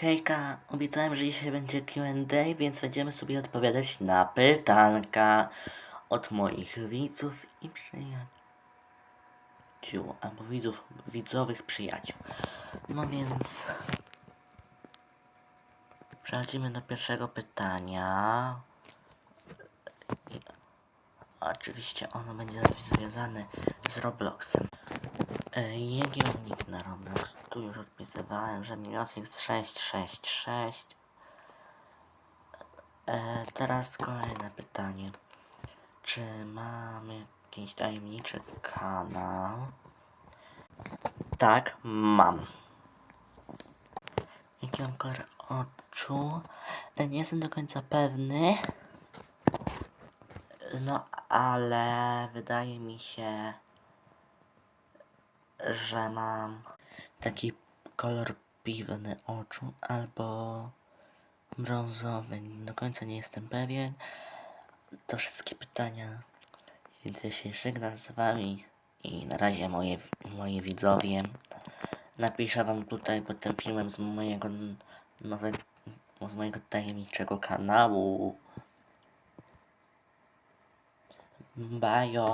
Hejka, obiecałem, że dzisiaj będzie Q&A, więc będziemy sobie odpowiadać na pytanka od moich widzów i przyjaciół. Albo widzów, widzowych przyjaciół. No więc... Przechodzimy do pierwszego pytania. I, oczywiście ono będzie związane z Robloxem. E, na Roblox? Tu już odpisywałem, że Milosik 666. E, teraz kolejne pytanie. Czy mam jakiś tajemniczy kanał? Tak, mam. Jaki mam kolor oczu? E, Nie jestem do końca pewny. No, ale wydaje mi się, że mam taki kolor piwny oczu albo brązowy. Do końca nie jestem pewien. To wszystkie pytania. Się żegnam z wami i na razie moje, moje widzowie. Napiszę wam tutaj pod tym filmem z mojego nowego, z mojego tajemniczego kanału. Bajo.